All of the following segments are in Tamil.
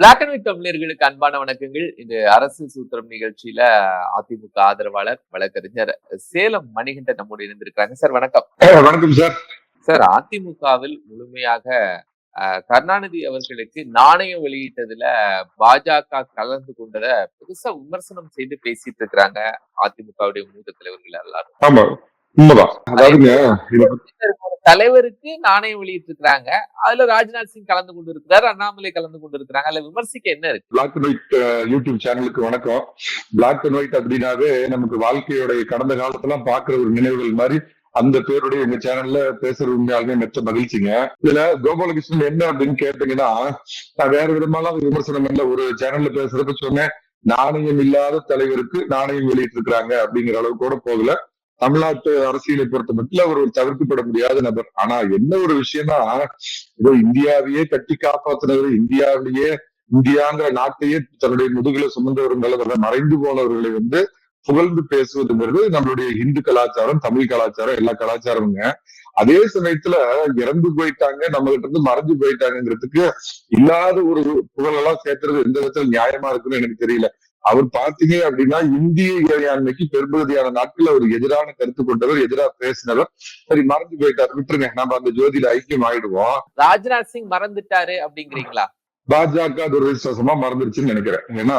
பிளாக் அண்ட் ஒயிட் தமிழர்களுக்கு அன்பான வணக்கங்கள். இந்த அரசு சூத்திரம் நிகழ்ச்சியில அதிமுக ஆதரவாளர் வழக்கறிஞர் சேலம் மணிகண்டன் நம்மோடு இணைந்திருக்காங்க சார் வணக்கம். வணக்கம் சார். சார் அதிமுகவில் முழுமையாக கருணாநிதி அவர்களுக்கு நாணயம் வெளியிட்டதுல பாஜக கலந்து கொண்டத பெருசா விமர்சனம் செய்து பேசிட்டு இருக்கிறாங்க. அதிமுகவுடைய மூத்த தலைவர்கள் எல்லாரும். ஆமா. உண்மைதான். அதாவதுங்க தலைவருக்கு நாணயம் வெளியிட்டு இருக்கிறாங்க அதுல ராஜ்நாத் சிங் கலந்து கொண்டு இருக்கிறார் அண்ணாமலை கலந்து கொண்டு இருக்கிறாங்க அதுல விமர்சிக்க என்ன இருக்கு? பிளாக் அண்ட் ஒயிட் யூடியூப் சேனலுக்கு வணக்கம். பிளாக் அண்ட் ஒயிட் அப்படின்னாவே நமக்கு வாழ்க்கையோடைய கடந்த காலத்தெல்லாம் பாக்குற ஒரு நினைவுகள் மாதிரி அந்த பேருடைய எங்க சேனல்ல பேசுறது உண்மையாலுமே மெச்ச மகிழ்ச்சிங்க. இதுல கோபாலகிருஷ்ணன் என்ன அப்படின்னு கேட்டீங்கன்னா நான் வேற விதமாலாம் விமர்சனம் இல்ல. ஒரு சேனல்ல பேசுறப்ப சொன்னேன் நாணயம் இல்லாத தலைவருக்கு நாணயம் வெளியிட்டு இருக்கிறாங்க அப்படிங்கிற அளவுக்கு கூட போகல. தமிழ்நாட்டு அரசியலை பொறுத்த மட்டும் அவர் ஒரு தவிர்க்கப்பட முடியாத நபர். ஆனா என்ன ஒரு விஷயம்னா ஏதோ இந்தியாவையே கட்டி காப்பாத்தினவர் இந்தியாவிலேயே இந்தியாங்கிற நாட்டையே தன்னுடைய முதுகுல சுமந்தவர்கள் மறைந்து போனவர்களை வந்து புகழ்ந்து பேசுவதுங்கிறது நம்மளுடைய இந்து கலாச்சாரம் தமிழ் கலாச்சாரம் எல்லா கலாச்சாரமுங்க. அதே சமயத்துல இறந்து போயிட்டாங்க நம்ம கிட்ட இருந்து மறைஞ்சு போயிட்டாங்கிறதுக்கு இல்லாத ஒரு புகழெல்லாம் சேர்த்துறது எந்த விதத்துல நியாயமா இருக்குன்னு எனக்கு தெரியல. அவர் பாத்தீங்க அப்படின்னா இந்திய இறையாண்மைக்கு பெரும்பகுதியான நாட்கள் அவர் எதிரான கருத்து கொண்டவர் எதிராக பேசினவர். சரி மறைஞ்சு போயிட்டார். விட்டுருங்க. நம்ம அந்த ஜோதியில ஐக்கியம் ஆயிடுவோம். ராஜ்நாத் சிங் மறந்துட்டாரு அப்படிங்கிறீங்களா? பாஜக துரதிருஷ்டமா மறந்துருச்சுன்னு நினைக்கிறேன். ஏன்னா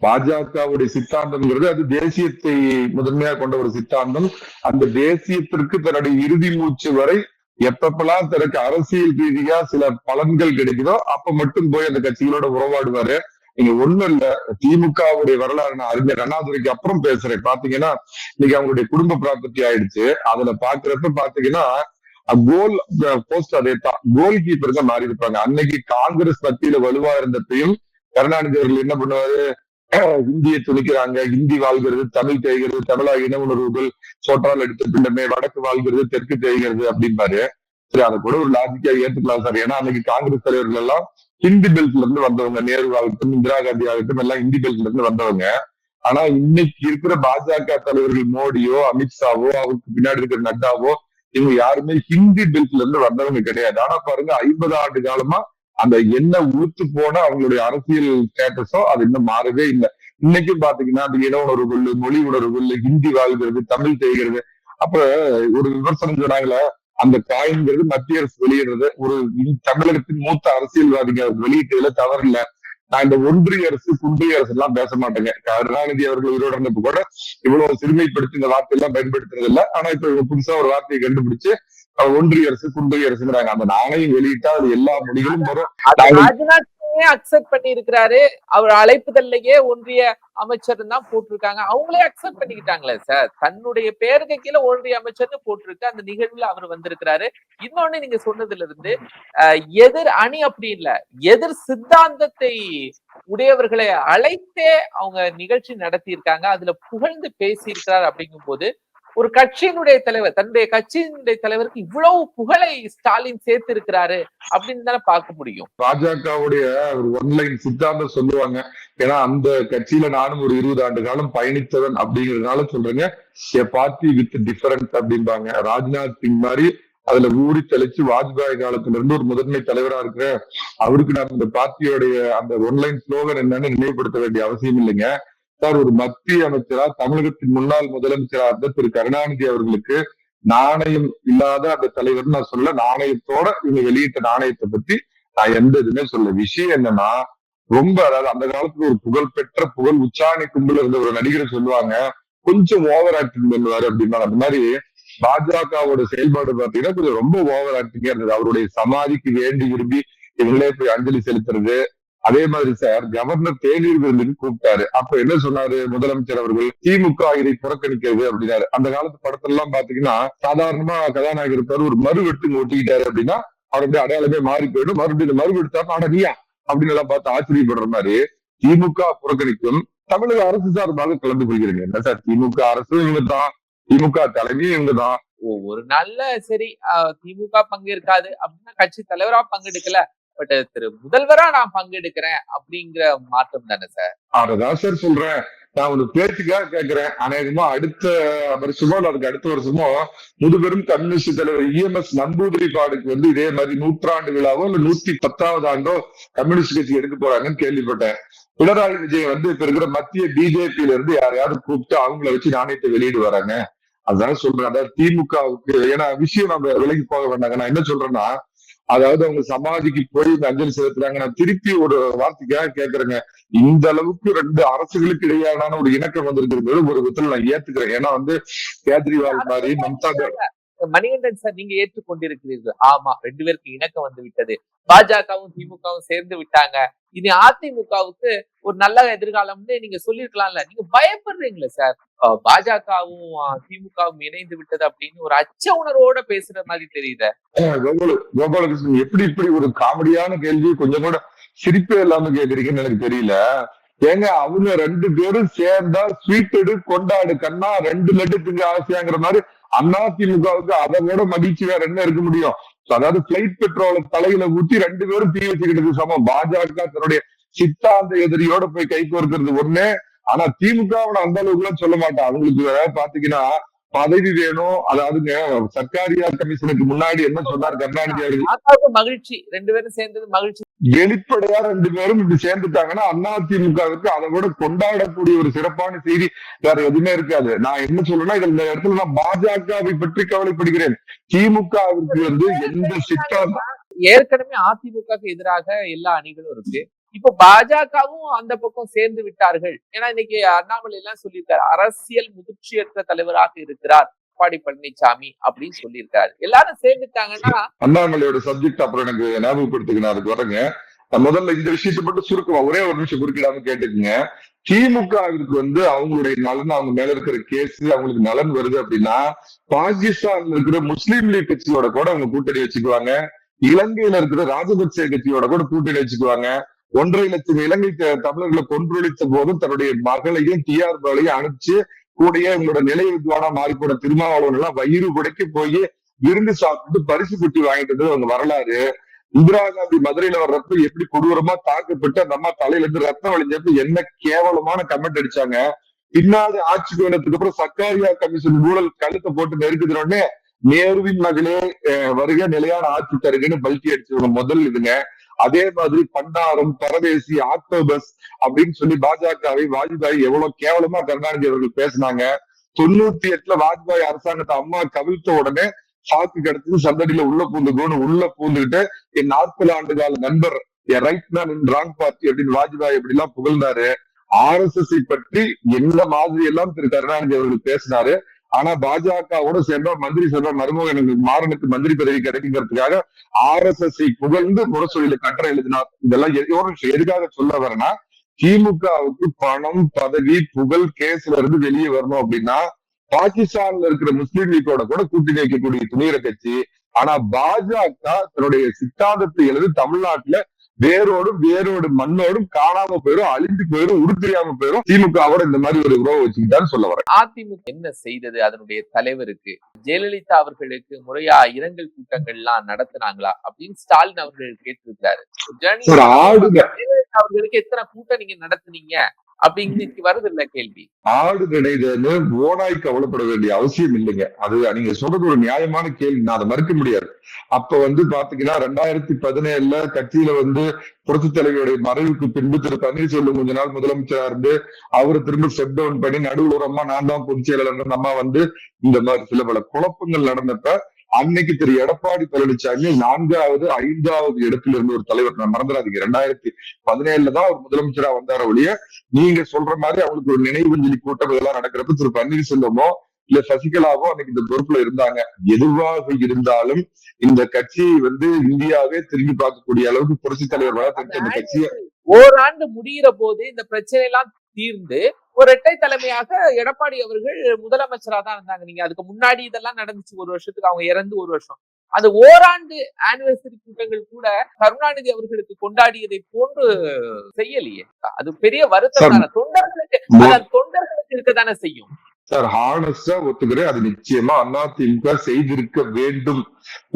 பாஜகவுடைய சித்தாந்தம்ங்கிறது அது தேசியத்தை முதன்மையா கொண்ட ஒரு சித்தாந்தம். அந்த தேசியத்திற்கு தன்னுடைய இறுதி மூச்சு வரை எப்பப்பெல்லாம் தனக்கு அரசியல் ரீதியா சில பலன்கள் கிடைக்குதோ அப்ப மட்டும் போய் அந்த கட்சிகளோட உறவாடுவாரு. நீங்க ஒண்ணும் இல்ல திமுகவுடைய வரலாறு நான் அறிஞர் அண்ணாதுரைக்கு அப்புறம் பேசுறேன். பாத்தீங்கன்னா இன்னைக்கு அவங்களுடைய குடும்ப ப்ராப்பர்ட்டி ஆயிடுச்சு. அதுல பாக்குறப்ப பாத்தீங்கன்னா கோல் போஸ்ட் அதே தான் கோல் கீப்பர் தான் மாறி இருப்பாங்க. அன்னைக்கு காங்கிரஸ் மத்தியில வலுவா இருந்தப்பையும் கருணாநிதி அவர்கள் என்ன பண்ணுவாரு? ஹிந்தியை துணிக்கிறாங்க. ஹிந்தி வாழ்கிறது தமிழ் தேய்கிறது தமிழா இன உணர்வுகள் சோற்றால் எடுத்த பின்னமே வடக்கு வாழ்கிறது தெற்கு தேய்கிறது அப்படிம்பாரு. சரி அதை கூட ஒரு லாஜிக்கா ஏத்துக்கலாம் சார். ஏன்னா அன்னைக்கு காங்கிரஸ் தலைவர்கள் எல்லாம் ஹிந்தி பெல்ட்ல இருந்து வந்தவங்க நேரு ஆகட்டும் இந்திரா காந்தி ஆகட்டும் எல்லாம் ஹிந்தி பெல்ட்ல இருந்து வந்தவங்க. ஆனா இன்னைக்கு இருக்கிற பாஜக தலைவர்கள் மோடியோ அமித்ஷாவோ அவருக்கு பின்னாடி இருக்கிற நட்டாவோ இவங்க யாருமே ஹிந்தி பெல்ட்ல இருந்து வந்தவங்க கிடையாது. ஆனா பாருங்க ஐம்பது ஆண்டு காலமா அந்த என்ன ஊத்து போன அவங்களுடைய அரசியல் ஸ்டேட்டஸோ அது இன்னும் மாறவே இல்லை. இன்னைக்கும் பாத்தீங்கன்னா அந்த இன உணர்வுகள் மொழி உணர்வுகள் ஹிந்தி வாழ்கிறது தமிழ் செய்கிறது அப்ப ஒரு விமர்சனம் சொன்னாங்களே அந்த காயின்கிறது மத்திய அரசு வெளியிடுறது. ஒரு தமிழகத்தின் மூத்த அரசியல்வாதிங்க வெளியிட்டதுல தவறு இல்ல நான் இந்த ஒன்றிய அரசு குன்றிய அரசு எல்லாம் பேச மாட்டேங்க. கருணாநிதி அவர்கள் உயிரோட இருந்தப்ப கூட இவ்வளவு சிறுமைப்படுத்தி இந்த வார்த்தை எல்லாம் பயன்படுத்துறது இல்ல. ஆனா இப்ப புதுசா ஒரு வார்த்தையை கண்டுபிடிச்சு ஒன்றிய அரசு குன்றிய அரசுங்கிறாங்க. அந்த நாணயம் வெளியிட்டா அது எல்லா மொழிகளும் வரும். ராஜ்நாத் அக்செப்ட் பண்ணி இருக்கிறாரு அவர் அழைப்புதல்லையே ஒன்றிய அமைச்சர் தான் போட்டிருக்காங்க. அவங்களே அக்செப்ட் பண்ணிக்கிட்டாங்களே சார். தன்னுடைய பேருக்கு கீழே ஒன்றிய அமைச்சர்னு போட்டிருக்கு. அந்த நிகழ்வுல அவர் வந்திருக்கிறாரு. இன்னொன்னு நீங்க சொன்னதுல இருந்து எதிர் அணி அப்படி இல்ல. எதிர் சித்தாந்தத்தை உடையவர்களை அழைத்தே அவங்க நிகழ்ச்சி நடத்தி இருக்காங்க அதுல புகழ்ந்து பேசி இருக்கிறார் அப்படிங்கும் போது ஒரு கட்சியினுடைய தலைவர் தன்னுடைய கட்சியினுடைய தலைவருக்கு இவ்வளவு புகழை ஸ்டாலின் சேர்த்து இருக்கிறாரு அப்படின்னு தானே பார்க்க முடியும். பாஜகவுடைய ஒரு ஒன்லைன் சித்தாந்தம் சொல்லுவாங்க. ஏன்னா அந்த கட்சியில நானும் ஒரு இருபது ஆண்டு காலம் பயணித்தவன் அப்படிங்கறதுனால சொல்றேங்க. எ பார்ட்டி வித் டிஃபரன்ஸ் அப்படிம்பாங்க. ராஜ்நாத் சிங் மாதிரி அதுல ஊறி தெளிச்சு வாஜ்பாய் காலத்துல இருந்து ஒரு முதன்மை தலைவரா இருக்கிற அவருக்கு நான் இந்த பார்ட்டியோடைய அந்த ஒன்லைன் ஸ்லோகன் என்னன்னு நினைவுபடுத்த வேண்டிய அவசியம் இல்லைங்க. சார் ஒரு மத்திய அமைச்சரா தமிழகத்தின் முன்னாள் முதலமைச்சரா இருந்த திரு கருணாநிதி அவர்களுக்கு நாணயம் இல்லாத அந்த தலைவர் நான் சொல்ல நாணயத்தோட இவங்க வெளியிட்ட நாணயத்தை பத்தி நான் எந்த இதுமே சொல்ல விஷயம் என்னன்னா ரொம்ப அதாவது அந்த காலத்துல ஒரு புகழ் பெற்ற புகழ் உச்சாணி கும்பல இருந்த ஒரு நடிகரை சொல்லுவாங்க. கொஞ்சம் ஓவர் ஆக்டிங் பண்ணுவாரு அப்படின்னா அந்த மாதிரி பாஜகவோட செயல்பாடு பாத்தீங்கன்னா கொஞ்சம் ரொம்ப ஓவர் ஆக்டிங்கா இருந்தது. அவருடைய சமாதிக்கு வேண்டி விரும்பி இவங்களே போய் அஞ்சலி செலுத்துறது அதே மாதிரி சார் கவர்னர் தேநீர் விருந்துக்கு கூப்பிட்டாரு. அப்ப என்ன சொன்னாரு முதலமைச்சர் அவர்கள்? திமுக இதை புறக்கணிக்கிறது அப்படின்னாரு. அந்த காலத்து படத்துல எல்லாம் பாத்தீங்கன்னா சாதாரணமா கதாநாயகர் இருப்பாரு ஒரு மறுவெட்டு ஒட்டிக்கிட்டாரு அப்படின்னா அவருடைய அடையாளமே மாறி போயிடும். மறுபடியும் மறுவெடுத்தா ஆனா நீயா? அப்படின்னு எல்லாம் பார்த்து ஆச்சரியப்படுற மாதிரி திமுக புறக்கணிக்கும் தமிழக அரசு சார்பாக கலந்து கொள்கிறீங்க. என்ன சார் திமுக அரசும் இவங்க தான் திமுக தலைமையும் இவங்க தான் ஒரு நல்ல சரி திமுக பங்கேற்காது அப்படின்னா கட்சி தலைவரா பங்கெடுக்கல. பட் திரு முதல்வரா நான் பங்கெடுக்கிறேன் அப்படிங்கிற மாற்றம் தானே சார்? அததான் சார் சொல்றேன். நான் ஒரு பேச்சுக்காக கேட்கிறேன். அநேகமா அடுத்த வருஷமோ அதுக்கு அடுத்த வருஷமோ முதுபெரும் கம்யூனிஸ்ட் தலைவர் இஎம்எஸ் நம்பூதிரிபாடுக்கு வந்து இதே மாதிரி நூற்றாண்டு விழாவோ இல்ல நூத்தி பத்தாவது ஆண்டோ கம்யூனிஸ்ட் கட்சி எடுக்க போறாங்கன்னு கேள்விப்பட்டேன். பினராயி விஜய் வந்து இப்ப இருக்கிற மத்திய பிஜேபியில இருந்து யாரையாவது கூப்பிட்டு அவங்கள வச்சு நாணயத்தை வெளியிடு வராங்க. அதான் சொல்றேன். அதாவது திமுகவுக்கு ஏன்னா விஷயம் நம்ம விலகி போக வேண்டாங்க நான் என்ன சொல்றேன்னா அதாவது அவங்க சமாதிக்கு போய் இந்த அஞ்சலி செலுத்துறாங்க. நான் திருப்பி ஒரு வார்த்தைக்காக கேக்குறேங்க. இந்த அளவுக்கு ரெண்டு அரசுகளுக்கு இடையான ஒரு இணக்கம் வந்திருக்கிறது ஒரு விதத்துல நான் ஏத்துக்கிறேன். ஏன்னா வந்து கேஜ்ரிவால் மாதிரி மம்தா மணிகண்டன் சார் நீங்க ஏற்றுக்கொண்டிருக்கிறீர்கள். ஆமா ரெண்டு பேருக்கு இணக்கம் வந்து விட்டது. பாஜகவும் திமுகவும் சேர்ந்து விட்டாங்க. இனி அதிமுகவுக்கு ஒரு நல்ல எதிர்காலம்னு நீங்க சொல்லிருக்கலாம்ல நீங்க பயப்படுறீங்களே சார். பாஜகவும் திமுகவும் இணைந்து விட்டது அப்படின்னு ஒரு அச்ச உணர்வோட பேசுற மாதிரி தெரியுது. கோபாலகிருஷ்ணன் எப்படி இப்படி ஒரு காமெடியான கேள்வி கொஞ்சம் கூட சிரிப்பே இல்லாம கேக்குறீங்கன்னு எனக்கு தெரியல. ஏங்க அவங்க ரெண்டு பேரும் சேர்ந்தா ஸ்வீட்டு எடு கொண்டாடு கண்ணா ரெண்டு லட்டு திங்க ஆசையாங்கிற மாதிரி அதிமுகவுக்கு அதை விட மகிழ்ச்சி வேற என்ன இருக்க முடியும்? அதாவது பிளைட் பெட்ரோலை தலையில ஊத்தி ரெண்டு பேரும் தீ வச்சுக்கிட்டது சமம். பாஜக தன்னுடைய சித்தாந்த எதிரியோட போய் கை கோர்க்கிறது ஒண்ணு. ஆனா திமுக அந்த அளவுக்கு எல்லாம் சொல்ல மாட்டான் அவங்களுக்கு வேற பாத்தீங்கன்னா பதவி வேணும். அதாவதுங்க சர்க்காரியா கமிஷனுக்கு முன்னாடி என்ன சொன்னார்? கருணாநிதி அவர்கள் மகிழ்ச்சி. ரெண்டு பேரும் சேர்ந்தது மகிழ்ச்சி. வெளிப்படையா ரெண்டு பேரும் இப்படி சேர்ந்துட்டாங்கன்னா அதிமுகவுக்கு அதை விட கொண்டாடக்கூடிய ஒரு சிறப்பான செய்தி வேற எதுவுமே இருக்காது. நான் என்ன சொல்றேன்னா இந்த இடத்துல நான் பாஜகவை பற்றி கவலைப்படுகிறேன். திமுகவிற்கு வந்து எந்த சித்தாந்த ஏற்கனவே அதிமுகவுக்கு எதிராக எல்லா அணிகளும் இருக்கு. இப்ப பாஜகவும் அந்த பக்கம் சேர்ந்து விட்டார்கள். ஏன்னா இன்னைக்கு அண்ணாமலை எல்லாம் சொல்லியிருக்காரு அரசியல் முதிர்ச்சியற்ற தலைவராக இருக்கிறார் எடப்பாடி பழனிசாமி அப்படின்னு சொல்லியிருக்காரு. எல்லாரும் சேர்ந்துட்டாங்கன்னா அண்ணாமலையோட சப்ஜெக்ட் அப்புறம் எனக்கு ஞாபகப்படுத்துக்கணும் அதுக்கு வரங்க. முதல்ல இந்த விஷயத்தை மட்டும் சுருக்கமா ஒரே ஒரு நிமிஷம் குறுக்கிடாம கேட்டுக்குங்க. திமுகவிற்கு வந்து அவங்களுடைய நலன் அவங்க மேல இருக்கிற கேஸ் அவங்களுக்கு நலன் வருது அப்படின்னா பாகிஸ்தான்ல இருக்கிற முஸ்லீம் லீக் கட்சியோட கூட அவங்க கூட்டணி வச்சுக்குவாங்க. இலங்கையில இருக்கிற ராஜபக்சே கட்சியோட கூட கூட்டணி வச்சுக்குவாங்க. ஒன்றரை லட்சம் இலங்கை தமிழர்களை கொன்றொழித்த போதும் தன்னுடைய மகளையும் டிஆர் பாலையும் அனுப்பிச்சு கூடயே உங்களோட நிலை வித்வானா மாறி போன திருமாவளவன் எல்லாம் வயிறு குடைக்கு போய் விருந்து சாப்பிட்டு பரிசு குட்டி வாங்கிட்டு வந்தது அவங்க வரலாறு. இந்திரா காந்தி மதுரையில வர்றப்ப எப்படி கொடூரமா தாக்கப்பட்டு அந்த அம்மா தலையில இருந்து ரத்தம் வழிஞ்சப்ப என்ன கேவலமான கமெண்ட் அடிச்சாங்க. பின்னாடி ஆட்சிக்கு வந்ததுக்கு அப்புறம் சக்காரியா கமிஷன் ஊழல் கழுத்தை போட்டு நெருக்குதுனே நேருவின் மகளே வருக நிலையான ஆட்சி தருகன்னு பல்ட்டி அடிச்சவங்க முதல் இதுங்க. அதே மாதிரி பண்டாரம் பரதேசி ஆக்டோபஸ் அப்படின்னு சொல்லி பாஜகவை வாஜ்பாய் எவ்வளவு கேவலமா கருணாநிதி அவர்கள் பேசினாங்க. தொண்ணூத்தி எட்டுல வாஜ்பாய் அரசாங்கத்தை அம்மா கவிழ்த்த உடனே சாக்கு கிடைச்சது சந்தடியில உள்ள பூந்துக்கோன்னு உள்ள பூந்துகிட்டு என் நாற்பது ஆண்டு கால நண்பர் right man in wrong party அப்படின்னு வாஜ்பாய் எப்படி எல்லாம் புகழ்ந்தாரு. ஆர் எஸ் எஸ் பற்றி எந்த மாதிரி எல்லாம் திரு கருணாநிதி அவர்கள் பேசினாரு. ஆனா பாஜகவோட சேர்ந்தா மந்திரி சொல்ற மருமகனுக்கு மாறனுக்கு மந்திரி பதவி கிடைக்குங்கிறதுக்காக ஆர் எஸ் எஸ் புகழ்ந்து முரசொலியில கட்டுரை எழுதினார். இதெல்லாம் எதுக்காக சொல்ல வரேன்னா திமுகவுக்கு பணம் பதவி புகழ் கேஸ்ல இருந்து வெளியே வரணும் அப்படின்னா பாகிஸ்தான்ல இருக்கிற முஸ்லீம் லீக்கோட கூட கூட்டணி வைக்கக்கூடிய துணிகிற கட்சி. ஆனா பாஜக தன்னுடைய சித்தாந்தத்தை எழுதி தமிழ்நாட்டுல வேரோடும் வேரோடு மண்ணோடும் காணாம போயிரும் அழிஞ்சு போயிரும் உருத்தெரியாம போயிரும். திமுகவோட இந்த மாதிரி ஒரு உறவு வச்சுக்கிட்டான்னு சொல்ல வரேன். அதிமுக என்ன செய்தது? அதனுடைய தலைவருக்கு ஜெயலலிதா அவர்களுக்கு முறையா இரங்கல் கூட்டங்கள் எல்லாம் நடத்துனாங்களா? அப்படின்னு ஸ்டாலின் அவர்கள் ஜெயலலிதா அவர்களுக்கு எத்தனை கூட்டம் நீங்க நடத்துனீங்க? அப்படிங்கு வருது இல்ல கேள்வி. ஆடு கிடையாதுன்னு ஓனாய் கவலைப்பட வேண்டிய அவசியம் இல்லைங்க. அது நீங்க சொல்றது ஒரு நியாயமான கேள்வி. நான் அதை மறுக்க முடியாது. அப்ப வந்து பாத்தீங்கன்னா ரெண்டாயிரத்தி பதினேழுல கட்சியில வந்து புரட்சி தலைவருடைய மறைவுக்கு பின்பு திரு பன்னீர்செல்வம் கொஞ்ச நாள் முதலமைச்சரா இருந்து அவரை திரும்ப ஸ்டெப் டவுன் பண்ணி நடுவில் ஒரு அம்மா நான் தான் பொதுச் செயலாளர் அம்மா வந்து இந்த மாதிரி சில பல குழப்பங்கள் நடந்தப்ப அன்னைக்கு திரு எடப்பாடி பழனிசாமி நான்காவது ஐந்தாவது இடத்துல இருந்த ஒரு தலைவர். நான் மறந்துடாதீங்க. ரெண்டாயிரத்தி பதினேழுல தான் அவர் முதலமைச்சரா வந்தார ஒழிய நீங்க சொல்ற மாதிரி அவங்களுக்கு ஒரு நினைவஞ்சலி கூட்டம் இதெல்லாம் நடக்கிறப்ப திரு பன்னீர்செல்வமோ இல்ல சசிகலாவோ அன்னைக்கு இந்த பொறுப்புல இருந்தாங்க. எதுவாக இருந்தாலும் இந்த கட்சியை வந்து இந்தியாவே திரும்பி பார்க்கக்கூடிய அளவுக்கு புரட்சி தலைவர் வளர்த்து இந்த கட்சியை ஓராண்டு முடிகிற போது இந்த பிரச்சனை எல்லாம் தீர்ந்து ஒரு இரட்டை தலைமையாக எடப்பாடி அவர்கள் முதலமைச்சரா தான் இருந்தாங்க. நீங்க அதுக்கு முன்னாடி இதெல்லாம் நடந்துச்சு. ஒரு வருஷத்துக்கு அவங்க இறந்து ஒரு வருஷம். அந்த ஓராண்டு ஆனிவர்சரி கூட்டங்கள் கூட கருணாநிதி அவர்களுக்கு கொண்டாடியதை போன்று செய்யலையே. அது பெரிய வருத்தம் தானே. தொண்டர்களுக்கு தொண்டர்களுக்கு இருக்கத்தானே செய்யும். சார் ஹானஸ்டா ஒத்துக்கிறேன். அது நிச்சயமா அதிமுக செய்திருக்க வேண்டும்.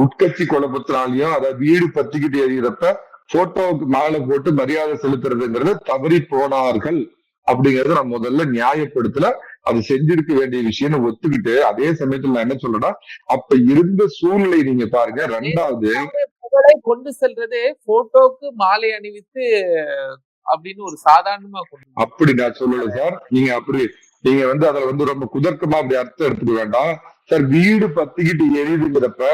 உட்கட்சி குழப்பத்தினாலையும் அதாவது வீடு பத்திக்கிட்டு எறிகிறப்ப போட்டோவுக்கு மாலை போட்டு மரியாதை செலுத்துறதுங்கிறது தவறி போனார்கள். அப்படிங்கறத நான் முதல்ல நியாயப்படுத்தல. அது செஞ்சிருக்க வேண்டிய விஷயம்னு ஒத்துக்கிட்டு அதே சமயத்துல நான் என்ன சொல்றேன்னா அப்ப இருந்த சூழ்நிலை நீங்க பாருங்க. ரெண்டாவது கொண்டு செல்றது போட்டோக்கு மாலை அணிவித்து அப்படின்னு ஒரு சாதாரணமா அப்படி நான் சொல்லல சார். நீங்க அப்படி நீங்க வந்து அதுல வந்து ரொம்ப குதர்க்கமா அப்படி அர்த்தம் எடுத்துக்க வேண்டாம். சார் வீடு பத்திக்கிட்டு எரியுதுங்கிறப்ப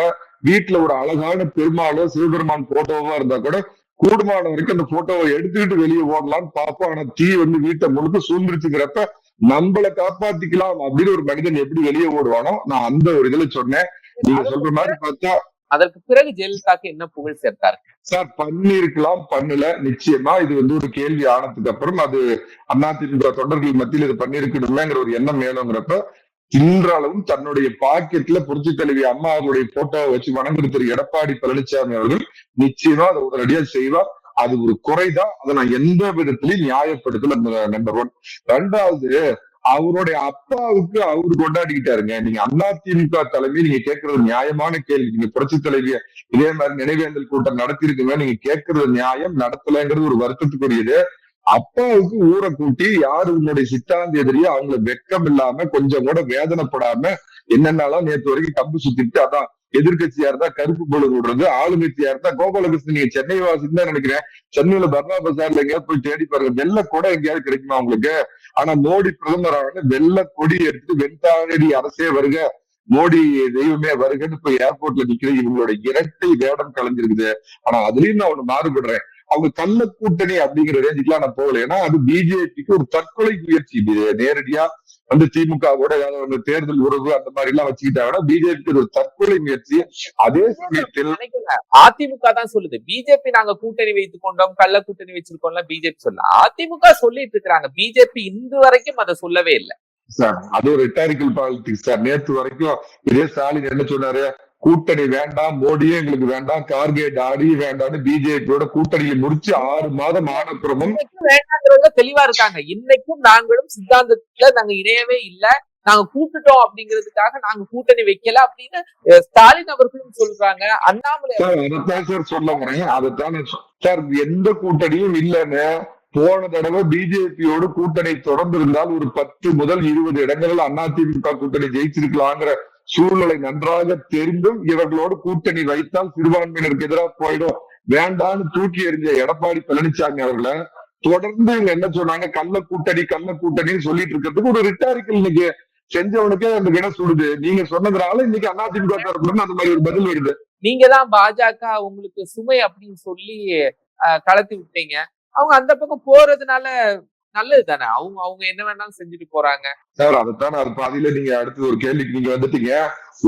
வீட்டுல ஒரு அழகான பெருமாளோ சிவபெருமான் போட்டோவா இருந்தா கூட கூடுமான வரைக்கும் அந்த போட்டோவை எடுத்துக்கிட்டு வெளியே ஓடலாம்னு பார்ப்போம். ஆனா தீ வந்து வீட்டை முழுக்க சூழ்ந்துருச்சுங்கிறப்ப நம்மளை காப்பாத்திக்கலாம் அப்படின்னு ஒரு மனிதன் எப்படி வெளியே ஓடுவானோ நான் அந்த ஒரு இதுல சொன்னேன். நீங்க சொல்ற மாதிரி பார்த்தா அதற்கு பிறகு ஜெயலலிதாக்கு என்ன புகழ் சேர்த்தாரு? சார் பண்ணிருக்கலாம் பண்ணல. நிச்சயமா இது வந்து ஒரு கேள்வி ஆனதுக்கு அப்புறம் அது அதிமுக தொண்டர்கள் மத்தியில் இது பண்ணிருக்கணுமேங்கிற ஒரு எண்ணம் வேணுங்கிறப்ப இன்றளவும் தன்னுடைய பாக்கெட்ல புரட்சி தலைவி அம்மா அவருடைய போட்டோவை வச்சு வணங்குற திரு எடப்பாடி பழனிசாமி அவர்கள் நிச்சயமா அதை உடனடியா செய்வார். அது ஒரு குறைதான். அதை நான் எந்த விதத்திலையும் நியாயப்படுத்தல நம்பர் ஒன் ரெண்டாவது அவருடைய அப்பாவுக்கு அவரு கொண்டாடிக்கிட்டாருங்க. நீங்க அதிமுக தலைமை நீங்க கேட்கறது நியாயமான கேள்வி. நீங்க புரட்சி தலைவிய இதே மாதிரி நினைவேந்தல் கூட்டம் நடத்திருக்குங்க நீங்க கேட்கறது நியாயம் நடத்தலைங்கிறது ஒரு வருத்தத்துக்குரியது. அப்பாவுக்கு ஊரை கூட்டி யாரு உன்னுடைய சித்தாந்த எதிரியே அவங்கள வெக்கம் இல்லாம கொஞ்சம் கூட வேதனைப்படாம என்னென்னாலும் நேத்து வரைக்கும் கம்பு சுத்திட்டு அதான் எதிர்கட்சியா இருந்தா கருப்பு பொழு விடுறது ஆளுங்கட்சியா இருந்தா கோபாலகிருஷ்ணன் நீங்க சென்னை வாசின்னு தான் நினைக்கிறேன். சென்னையில பர்மா பசார்ல எங்கேயாவது போய் தேடி பாருங்க வெள்ள கூட எங்கேயாவது கிடைக்குமா உங்களுக்கு? ஆனா மோடி பிரதமர் ஆன வெள்ள கொடி எடுத்து வெண்தாடி அரசே வருக மோடி தெய்வமே வருகன்னு போய் ஏர்போர்ட்ல நிக்கிற இவங்களோட இரட்டை வேடம் கலைஞ்சிருக்குது. ஆனா அதுலயும் நான் ஒண்ணு மாறுபடுறேன். அவங்க கள்ள கூட்டணி அப்படிங்கிற ரேஞ்சுக்குலாம் நான் போகல. ஏன்னா அது பிஜேபிக்கு ஒரு தற்கொலை முயற்சி. நேரடியா வந்து திமுகவோட ஏதாவது ஒரு தேர்தல் உறவு அந்த மாதிரி எல்லாம் வச்சுக்கிட்டாங்கன்னா பிஜேபிக்கு ஒரு தற்கொலை முயற்சி. அதே சமயத்தில் அதிமுக தான் சொல்லுது. பிஜேபி நாங்க கூட்டணி வைத்துக் கொண்டோம் கள்ள கூட்டணி வச்சிருக்கோம்ல பிஜேபி சொல்ல. அதிமுக சொல்லிட்டு இருக்காங்க பிஜேபி இன்று வரைக்கும் அதை சொல்லவே இல்லை. சார் அது ஒரு ரிட்டாரிக்கல் பாலிடிக்ஸ் சார். நேத்து வரைக்கும் இதே ஸ்டாலின் என்ன சொன்னாரு? கூட்டணி வேண்டாம் மோடியே எங்களுக்கு வேண்டாம் கார்கே டாடி வேண்டாம்னு பிஜேபியோட கூட்டணியை முடிச்சு ஆறு மாதம் ஆனப்புறமும் வேண்டாங்கிறவங்க தெளிவா இருக்காங்க. இன்னைக்கும் நாங்களும் சித்தாந்தத்துல நாங்க இணையவே இல்ல. நாங்க கூட்டுட்டோம் அப்படிங்கிறதுக்காக நாங்க கூட்டணி வைக்கல அப்படின்னு ஸ்டாலின் அவர்களும் சொல்றாங்க. அண்ணாமலை சார் அதைத்தான் சார் சொல்ல வரேன். அதைத்தான் சார் எந்த கூட்டணியும் இல்லைன்னு போன தடவை பிஜேபியோடு கூட்டணி தொடர்ந்து இருந்தால் ஒரு பத்து முதல் இருபது இடங்களில் அதிமுக கூட்டணி ஜெயிச்சிருக்கலாங்கிற சூழ்நிலை நன்றாக தெரிந்தும் இவர்களோடு கூட்டணி வைத்தால் சிறுபான்மையினருக்கு எதிராக போயிடும். வேண்டான்னு தூக்கி எறிஞ்ச எடப்பாடி பழனிசாமி அவர்களை தொடர்ந்து இவங்க என்ன சொன்னாங்க? கள்ள கூட்டணி கள்ள கூட்டணின்னு சொல்லிட்டு இருக்கிறதுக்கு ஒரு ரிட்டாரிக்கல் இன்னைக்கு செஞ்சவனுக்கே அந்த விட சுடுது. நீங்க சொன்னதுனால இன்னைக்கு அதிமுக தரப்புல அந்த மாதிரி ஒரு பதில் வருது. நீங்க தான் பாஜக உங்களுக்கு சுமை அப்படின்னு சொல்லி கலத்தி விட்டீங்க. அவங்க அந்த பக்கம் போறதுனால நல்லது தானே? அவங்க அவங்க என்ன வேணாலும் செஞ்சுட்டு போறாங்க. சார் அதைத்தான் அது பாதியில நீங்க அடுத்து ஒரு கேள்விக்கு நீங்க வந்துட்டீங்க.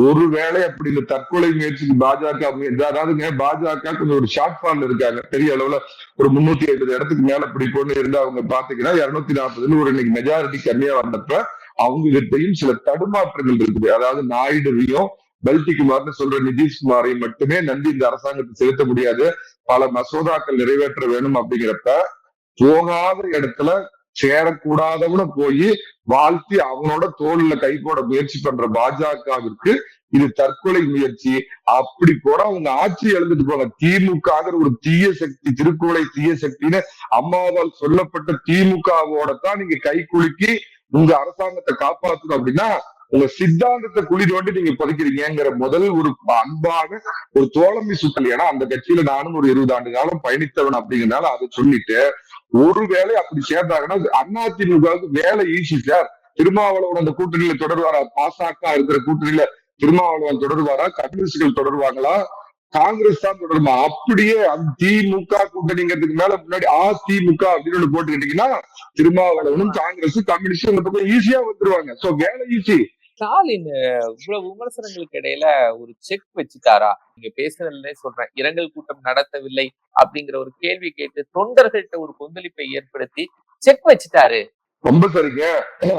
ஒருவேளை அப்படி இந்த தற்கொலை முயற்சிக்கு பாஜக அதாவதுங்க பாஜக கொஞ்சம் ஒரு ஷார்ட் ஃபால் இருக்காங்க. பெரிய அளவுல ஒரு முன்னூத்தி ஐம்பது இடத்துக்கு மேல இப்படி கொண்டு இருந்து அவங்க பாத்தீங்கன்னா இருநூத்தி நாற்பதுல ஒரு இன்னைக்கு மெஜாரிட்டி கம்மியா வந்தப்ப அவங்க கிட்டையும் சில தடுமாற்றங்கள் இருக்குது. அதாவது நாயுடுவையும் பல்டிகுமார்னு சொல்ற நிதிஷ்குமாரையும் மட்டுமே நம்பி இந்த அரசாங்கத்தை செலுத்த முடியாது. பல மசோதாக்கள் நிறைவேற்ற வேணும் அப்படிங்கிறப்ப போகாத இடத்துல சேரக்கூடாதவன போய் வாழ்த்தி அவனோட தோல்ல கை போட முயற்சி பண்ற பாஜகவிற்கு இது தற்கொலை முயற்சி. அப்படி கூட அவங்க ஆட்சி எழுந்துட்டு போங்க திமுகங்கிற ஒரு தீய சக்தி திருக்குறளை தீய சக்தின்னு அம்மாவால் சொல்லப்பட்ட திமுகவோட தான் நீங்க கை குலுக்கி உங்க அரசாங்கத்தை காப்பாத்தணும் அப்படின்னா உங்க சித்தாந்தத்தை குழி தோண்டி நீங்க புதைக்கிறீங்கிற முதல் ஒரு அன்பான ஒரு தோழமை சுத்தல் ஏன்னா அந்த கட்சியில நானும் ஒரு இருபது ஆண்டு காலம் பயணித்தவன் அப்படிங்கறனால அதை சொல்லிட்டு ஒருவேளை அப்படி சேர்ந்தாங்கன்னா அதிமுகவுக்கு வேலை ஈஸி சார் திருமாவளவன் அந்த கூட்டணியில தொடர்வாரா? பாசக இருக்கிற கூட்டணியில திருமாவளவன் தொடர்வாரா? கம்யூனிஸ்டுகள் தொடர்வாங்களா? காங்கிரஸ் தான் தொடருமா? அப்படியே திமுக கூட்டணிங்கிறதுக்கு மேல முன்னாடி அதிமுக அப்படின்னு ஒண்ணு போட்டுக்கிட்டீங்கன்னா திருமாவளவனும் காங்கிரஸ் கம்யூனிஸ்டும் ஈஸியா வந்துருவாங்க. சோ வேலை ஈஸி ஸ்டாலின் இவ்வளவு விமர்சனங்களுக்கு இடையில ஒரு செக் வச்சுட்டாரா? நீங்க பேசுறதுல சொல்றேன். இரங்கல் கூட்டம் நடத்தவில்லை அப்படிங்கிற ஒரு கேள்வி கேட்டு தொண்டர்கள்ட்ட ஒரு கொந்தளிப்பை ஏற்படுத்தி செக் வச்சுட்டாரு. ரொம்ப சரிங்க.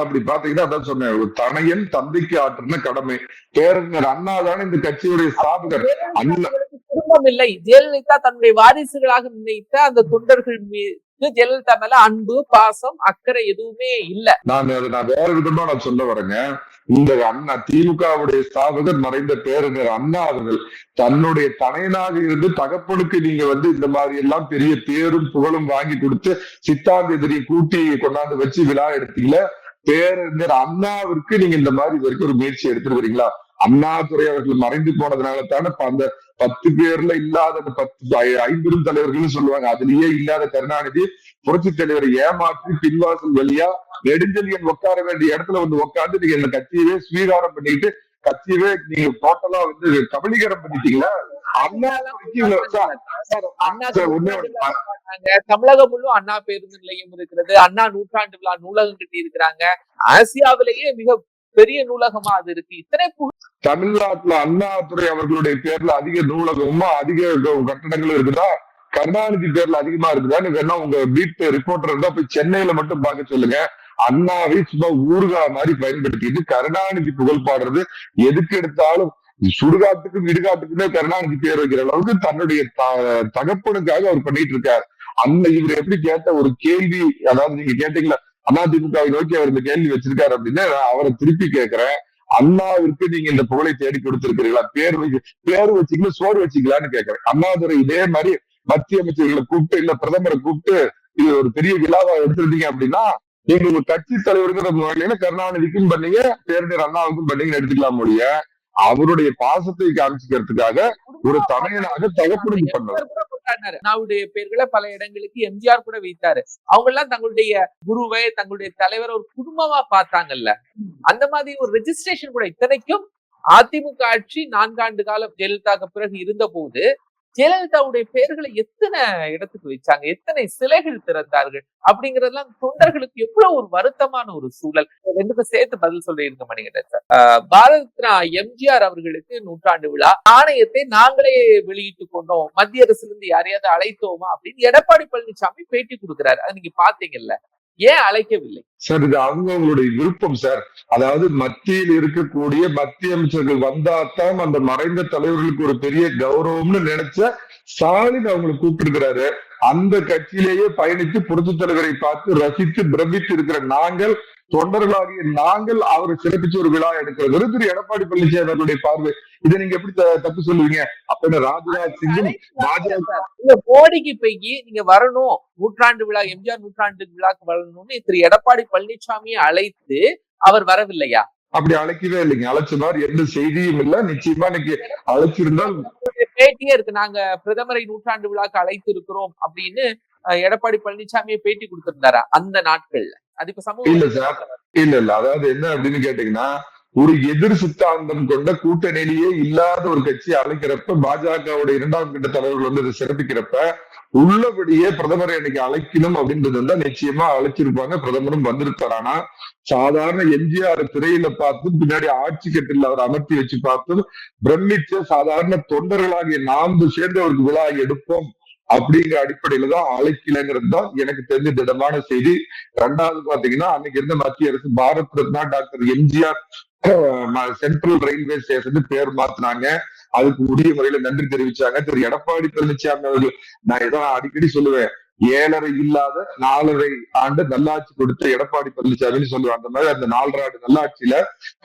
அப்படி பாத்தீங்கன்னா அதான் சொன்னேன். ஒரு தனையன் தந்தைக்கு ஆற்றுன கடமை. பேரறிஞர் அண்ணா தானே இந்த கட்சியுடைய ஸ்தாபகர். அண்ணா குடும்பம் இல்லை. ஜெயலலிதா தன்னுடைய வாரிசுகளாக நினைத்த அந்த தொண்டர்கள் ஜெயலலிதா மேல அன்பு பாசம் அக்கறை எதுவுமே இல்ல. நான் அதை நான் வேற விதமா நான் சொல்ல வரேங்க. இந்த அண்ணா திமுகவுடைய ஸ்தாபகர் மறைந்த பேரறிஞர் அண்ணா அவர்கள் தன்னுடைய தனையனாக இருந்து தகப்பனுக்கு நீங்க வந்து இந்த மாதிரி எல்லாம் பெரிய பேரும் புகழும் வாங்கி கொடுத்து சித்தாந்த எதிரி கூட்டி கொண்டாந்து வச்சு விழா எடுத்தீங்கள பேரறிஞர் அண்ணாவிற்கு நீங்க இந்த மாதிரி இது வரைக்கும் ஒரு முயற்சி எடுத்துருக்கிறீங்களா? அண்ணாதுரை அவர்கள் மறைந்து போனதுனால தானே அந்த பத்து பேர்ல இல்லாத அந்த பத்து ஐம்பெரும் தலைவர்கள் சொல்லுவாங்க. அதுலயே இல்லாத கருணாநிதி புரட்சி தலைவரை ஏமாற்றி பின்வாசல் வழியா நெடுஞ்செழியன் உட்கார வேண்டிய இடத்துல வந்து உட்கார்ந்து நீங்க இந்த கட்சியவே ஸ்வீகாரம் பண்ணிட்டு கட்சியவே நீங்க டோட்டலா வந்து கபலீகரம் பண்ணிட்டீங்களா. தமிழகம் முழுவதும் அண்ணா பேருந்து நிலையம் இருக்கிறது அண்ணா நூற்றாண்டு விழா நூலகம் கட்டி இருக்கிறாங்க ஆசியாவிலேயே மிக பெரிய நூலகமா அது இருக்கு. இத்தனை தமிழ்நாட்டுல அண்ணாதுரை அவர்களுடைய பேர்ல அதிக நூலகமும் அதிக கட்டணங்களும் கட்டடங்களும் இருக்குதா? கருணாநிதி பேர்ல அதிகமா இருக்குதான்னு வேணா உங்க வீட்டு ரிப்போர்ட்டர் இருந்தா போய் சென்னையில மட்டும் பார்க்க சொல்லுங்க. அண்ணாவை சும்மா ஊர்கா மாதிரி பயன்படுத்திட்டு கருணாநிதி புகழ் பாடுறது எதுக்கு எடுத்தாலும் சுடுகாட்டுக்கும் இடுகாட்டுக்குமே கருணாநிதி பேர் வைக்கிற அளவுக்கு தன்னுடைய த- தகப்பனுக்காக அவர் பண்ணிட்டு இருக்காரு. அந்த இவர் எப்படி கேட்ட ஒரு கேள்வி அதாவது நீங்க கேட்டீங்களா? அதிமுகவை நோக்கி அவர் இந்த கேள்வி வச்சிருக்காரு அப்படின்னு அவரை திருப்பி கேட்கிறேன். அண்ணாவிற்கு நீங்க இந்த புகழை தேடி கொடுத்திருக்கிறீங்களா பேர் பேர் வச்சுக்கலாம் சோறு வச்சுக்கலான்னு கேட்கிறேன். அண்ணாதுரை இதே மாதிரி மத்திய அமைச்சர்களை கூப்பிட்டு இல்ல பிரதமரை கூப்பிட்டு இது ஒரு பெரிய விழாவா எடுத்திருந்தீங்க அப்படின்னா நீங்க உங்க கட்சி தலைவருங்கிற முறையில கருணாநிதிக்கும் பண்ணீங்க பேரறிஞர் அண்ணாவுக்கும் பண்ணீங்கன்னு எடுத்துக்கலாம் முடியும் அவருடைய பாசத்தை காமிச்சுக்கிறதுக்காக ஒரு எம்ஜிஆர் கூட கொண்டாடினாரு அண்ணாவுடைய பேர்களை பல இடங்களுக்கு எம்ஜிஆர் கூட வைத்தாரு. அவங்க எல்லாம் தங்களுடைய குருவை தங்களுடைய தலைவர் ஒரு குடும்பமா பார்த்தாங்கல்ல. அந்த மாதிரி ஒரு ரெஜிஸ்ட்ரேஷன் கூட இத்தனைக்கும் அதிமுக ஆட்சி நான்காண்டு காலம் ஜெயலலிதாக்கு பிறகு இருந்த போது ஜெயலலிதாவுடைய பெயர்களை எத்தனை இடத்துக்கு வச்சாங்க? எத்தனை சிலைகள் திறந்தார்கள்? அப்படிங்கறதெல்லாம் தொண்டர்களுக்கு எவ்வளவு ஒரு வருத்தமான ஒரு சூழல். ரெண்டுக்கும் சேர்த்து பதில் சொல்லி இருக்க மாட்டேங்கிறேன் சார் ஆஹ் எம்ஜிஆர் அவர்களுக்கு நூற்றாண்டு விழா. ஆணையத்தை நாங்களே வெளியிட்டு கொண்டோம். மத்திய அரசுல இருந்து யாரையாவது அழைத்தோமா அப்படின்னு எடப்பாடி பழனிசாமி பேட்டி கொடுக்கிறாரு. அது நீங்க பாத்தீங்கல்ல ஏன் அழைக்கவில்லை? சார் இது அவங்கவுங்களுடைய விருப்பம் சார். அதாவது மத்தியில் இருக்கக்கூடிய மத்திய அமைச்சர்கள் வந்தாதான் அந்த மறைந்த தலைவர்களுக்கு ஒரு பெரிய கௌரவம்னு நினைச்ச ஸ்டாலின் அவங்களை கூப்பிட்டு அந்த கட்சியிலேயே பயணித்து புரட்சி தலைவரை பார்த்து ரசித்து பிரமித்து இருக்கிற நாங்கள் தொண்டர்களாகிய நாங்கள் அவரை சிறப்பிச்சு ஒரு விழா எடுக்கிறது திரு எடப்பாடி பழனிசாமி அவர்களுடைய பார்வை இதை நீங்க எப்படி தப்பு சொல்லுவீங்க? அப்ப என்ன ராஜ்நாத் சிங்கும் மோடிக்கு போய் நீங்க வரணும். நூற்றாண்டு விழா எம்ஜிஆர் நூற்றாண்டு விழாக்கு வரணும்னு திரு எடப்பாடி பழனிசாமியை அழைத்து அவர் வரவில்லையா? அப்படி அழைக்கவே இல்லைங்க. அழைச்ச மாதிரி எந்த செய்தியும் இல்ல. நிச்சயமா இன்னைக்கு அழைச்சிருந்தால் பேட்டியே இருக்கு. நாங்க பிரதமரை நூற்றாண்டு விழாக்கு அழைத்து இருக்கிறோம் அப்படின்னு எடப்பாடி பழனிசாமியை பேட்டி கொடுத்திருந்தாரா அந்த நாட்கள்ல? அது இப்ப சமூக இல்ல சார். இல்ல இல்ல. அதாவது என்ன அப்படின்னு கேட்டீங்கன்னா ஒரு எதிர் சித்தாந்தம் கொண்ட கூட்டணியிலேயே இல்லாத ஒரு கட்சியை அழைக்கிறப்ப பாஜகவுடைய இரண்டாம் கட்ட தலைவர்கள் வந்து இதை சிறப்பிக்கிறப்ப உள்ளபடியே பிரதமரை இன்னைக்கு அழைக்கணும் அப்படின்றது தான் நிச்சயமா அழைச்சிருப்பாங்க. பிரதமரும் வந்திருப்பார் ஆனா சாதாரண எம்ஜிஆர் திரையில பார்த்து பின்னாடி ஆட்சி கட்டில் அவர் அமர்த்தி வச்சு பார்த்து பிரமிச்ச சாதாரண தொண்டர்களாகிய நாம் சேர்ந்து அவருக்கு விழா எடுப்போம். அப்படிங்கிற அடிப்படையில தான் அழைக்கலைங்கிறது தான் எனக்கு தெரிஞ்ச திடமான செய்தி. ரெண்டாவது பாத்தீங்கன்னா அன்னைக்கு இருந்த மத்திய அரசு Bharat Ratna doctor MGR central railway station பேர் மாத்தினாங்க. அதுக்கு உரிய முறையில நன்றி தெரிவிச்சாங்க. திரு. எடப்பாடி பழனிசாமி அவர்கள் நான் ஏதோ அடிக்கடி சொல்லுவேன் ஏழரை இல்லாத நாலரை ஆண்டு நல்லாட்சி கொடுத்த எடப்பாடி பழனிசாமின்னு சொல்லுவேன். அந்த மாதிரி அந்த நாலரை ஆண்டு நல்லாட்சியில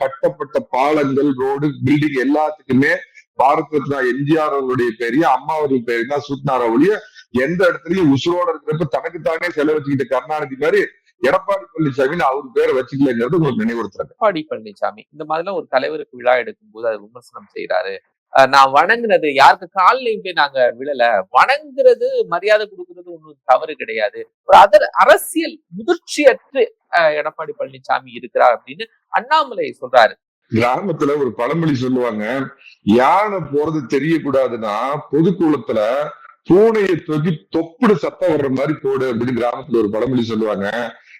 கட்டப்பட்ட பாலங்கள் ரோடு பில்டிங் எல்லாத்துக்குமே பாரத் ரத்னா எம்ஜிஆர் அவருடைய பெரிய அம்மா அவர்கள் பேரு தான் சூட்டினார ஒழிய எந்த இடத்துலயும் உசுரோட இருக்கிறப்ப தனக்குத்தானே செலவச்சுக்கிட்ட கருணாநிதி மாதிரி எடப்பாடி பழனிசாமின்னு அவர் பேரை வச்சுக்கலங்கிறது உங்களுக்கு நினைவுறுத்துறாங்க எடப்பாடி பழனிசாமி. இந்த மாதிரிலாம் ஒரு தலைவருக்கு விழா எடுக்கும் போது அதை விமர்சனம் செய்யறாரு நான் வணங்குனது யாருக்கு காலிலையும் போய் நாங்க விழல. வணங்குறது மரியாதை கொடுக்கறது ஒண்ணும் தவறு கிடையாது. ஒரு அதர் அரசியல் முதிர்ச்சியற்று அஹ், எடப்பாடி பழனிசாமி இருக்கிறார் அப்படின்னு அண்ணாமலை சொல்றாரு. கிராமத்துல ஒரு பழமொழி சொல்லுவாங்க யானை போறது தெரியக்கூடாதுன்னா பொதுக்குளத்துல பூனையை தொகி தொப்புடு சத்தம் வர்ற மாதிரி போடு அப்படின்னு கிராமத்துல ஒரு பழமொழி சொல்லுவாங்க.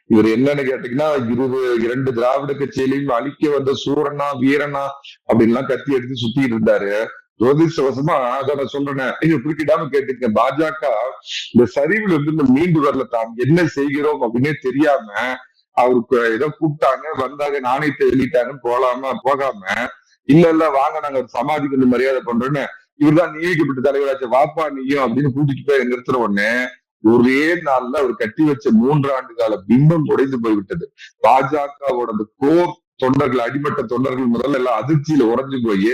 இவர் என்னன்னு கேட்டீங்கன்னா இருபது இரண்டு திராவிட கட்சியிலையும் அழிக்க வந்த சூரனா வீரனா அப்படின்லாம் கத்தி எடுத்து சுத்திட்டு இருந்தாரு. துரதிருஷ்டவசமா அதை நான் சொல்றேன் இது குறிப்பிடாம கேட்டுக்க பாஜக இந்த சரிவில் வந்து இந்த மீண்டு வரல தாம் என்ன செய்கிறோம் அப்படின்னே தெரியாம அவருக்கு ஏதோ கூப்பிட்டாங்க வந்தாங்க நாணயத்தை வெளியிட்டாங்கன்னு போலாம போகாம இல்ல இல்ல வாங்க நாங்க சமாதிக்கு வந்து மரியாதை பண்றோன்னு இவர்தான் நியமிக்கப்பட்ட தலைவராச்சு வாப்பா நீயும் அப்படின்னு கூட்டிட்டு போய் நிறுத்துற உடனே ஒரே நாள்ல அவர் கட்டி வச்ச மூன்றாண்டு கால பிம்பம் உடைந்து போய்விட்டது. பாஜகவோட அந்த கோர் தொண்டர்கள் அடிமட்ட தொண்டர்கள் முதல்ல எல்லாம் அதிர்ச்சியில உறைஞ்சு போய்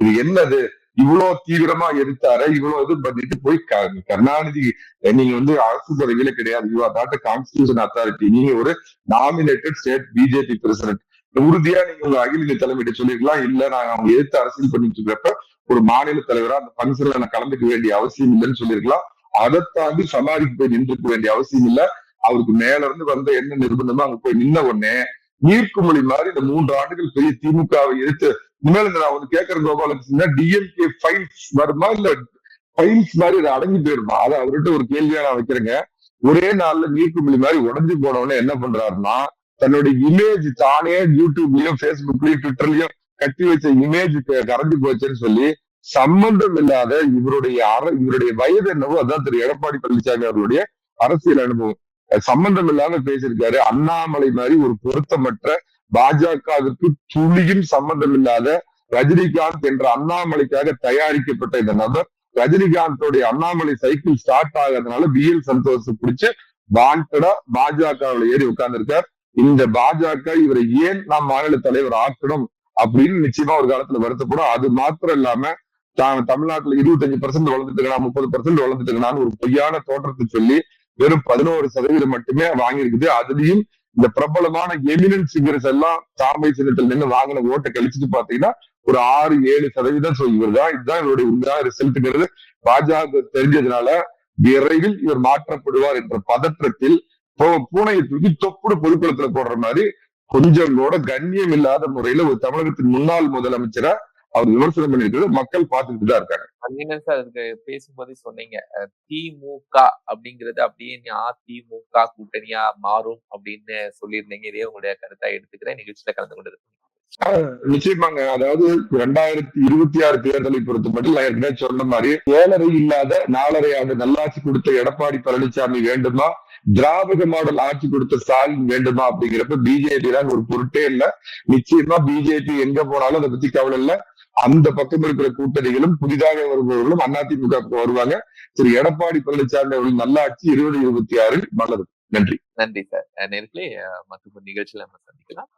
இது என்னது? இவ்வளவு தீவிரமா எதிர்த்தார இவ்வளவு இது பண்ணிட்டு போய் கருணாநிதி நீங்க வந்து அரசு பதவியில கிடையாது. You are not constitution authority நீங்க ஒரு நாமினேட்டட் ஸ்டேட் பிஜேபி பிரசிடென்ட் உறுதியா நீங்க உங்க அகில இந்திய தலைமையிட்ட சொல்லிருக்கலாம் இல்ல நான் அவங்க எதிர்த்து அரசியல் பண்ணிட்டு இருக்கிறப்ப ஒரு மாநில தலைவரா அந்த பங்கன்ல நான் கலந்துக்க வேண்டிய அவசியம் இல்லைன்னு சொல்லியிருக்கலாம் அதை தாண்டி சமாதிக்கு போய் நின்றுக்க வேண்டிய அவசியம் இல்ல. அவருக்கு மேல இருந்து வந்த என்ன நிர்பந்தமோ அங்க போய் நின்ன உடனே நீர்க்குமொழி மாதிரி இந்த மூன்று ஆண்டுகள் பெரிய திமுகவை எதிர்த்து இனிமேல் இந்த நான் வந்து கேட்கற கோபாலகிருஷ்ணன் டிஎம்கே ஃபைல்ஸ் வருமா இல்ல ஃபைல்ஸ் மாதிரி அது அடங்கி போயிருமா? அதை அவர்கிட்ட ஒரு கேள்வியா நான் வைக்கிறேங்க. ஒரே நாள்ல நீர்க்குமிழி மாதிரி உடஞ்சு போனவொடனே என்ன பண்றாருன்னா தன்னுடைய இமேஜ் தானே யூடியூப்லயும் பேஸ்புக்லயும் ட்விட்டர்லயும் கட்டி வச்ச இமேஜ் கரைஞ்சு போச்சுன்னு சொல்லி சம்பந்தம் இல்லாத இவருடைய அர- இவருடைய வயது என்னவோ அதான் திரு எடப்பாடி பழனிசாமி அவர்களுடைய அரசியல் அனுபவம். சம்பந்தம் இல்லாம பேசியிருக்காரு. அண்ணாமலை மாதிரி ஒரு பொருத்தமற்ற பாஜகவிற்கு துளியும் சம்பந்தம் இல்லாத ரஜினிகாந்த் என்ற அண்ணாமலைக்காக தயாரிக்கப்பட்ட இந்த நபர். ரஜினிகாந்தோடைய அண்ணாமலை சைக்கிள் ஸ்டார்ட் ஆகாதனால பிஎல் சந்தோஷ் பிடிச்சு வாண்டடா பாஜகவில் ஏறி உட்கார்ந்துருக்கார். இந்த பாஜக இவரை ஏன் நாம் மாநில தலைவர் ஆக்கணும் அப்படின்னு நிச்சயமா ஒரு காலத்துல வருத்தப்படும். அது மாத்திரம் இல்லாம தான் தமிழ்நாட்டுல இருபத்தஞ்சு பர்சன்ட் வளர்ந்துட்டு முப்பது பர்சன்ட் வளர்ந்துட்டு ஒரு பொய்யான தோற்றத்தை சொல்லி வெறும் பதினோரு சதவீதம் மட்டுமே வாங்கியிருக்குது. அதுலயும் இந்த பிரபலமான எமினன்ட் சிங்கர்ஸ் எல்லாம் தாமை சின்னத்தில் நின்று வாங்கின ஓட்டை கழிச்சுட்டு பாத்தீங்கன்னா ஒரு ஆறு ஏழு சதவீதம். இவர் தான் இதுதான் இவருடைய உண்மையான ரிசல்ட்ங்கிறது பாஜக தெரிஞ்சதுனால விரைவில் இவர் மாற்றப்படுவார் என்ற பதற்றத்தில் பூனையை தூக்கி தொப்புடு பொதுக்குளத்துல போடுற மாதிரி கொஞ்சம் கூட கண்ணியம் இல்லாத முறையில ஒரு தமிழகத்தின் முன்னாள் முதலமைச்சரை அவர் விமர்சனம் பண்ணிருக்கிறது மக்கள் பார்த்துட்டு தான் இருக்காங்க. சார் அதுக்கு பேசும்போதே சொன்னீங்க. திமுக அப்படிங்கிறது அப்படியே அதிமுக கூட்டணியா மாறும் அப்படின்னு சொல்லியிருந்தீங்க. இதே உங்களுடைய கருத்தா எடுத்துக்கிறேன். நிகழ்ச்சியில கலந்து கொண்டிருக்கீங்க நிச்சயமாங்க. அதாவது ரெண்டாயிரத்தி இருபத்தி ஆறு தேர்தலை பொறுத்த மட்டும் நான் ஏற்கனவே சொன்ன மாதிரி ஏழரை இல்லாத நாலரை ஆண்டு நல்லாட்சி கொடுத்த எடப்பாடி பழனிசாமி வேண்டுமா? திராவிட மாடல் ஆட்சி கொடுத்த ஸ்டாலின் வேண்டுமா? அப்படிங்கிறப்ப பிஜேபி தான் ஒரு பொருட்டே இல்ல. நிச்சயமா பிஜேபி எங்க போனாலும் அதை பத்தி கவலை இல்ல. அந்த பக்கம் இருக்கிற கூட்டணிகளும் புதிதாக வருபவர்களும் அதிமுக வருவாங்க. திரு எடப்பாடி பழனிசாமி அவர்கள் நல்லாட்சி இருபது இருபத்தி ஆறில் நல்லது நன்றி. நன்றி சார். நேரத்திலே மற்றொரு நிகழ்ச்சியில நம்ம சந்திக்கலாம்.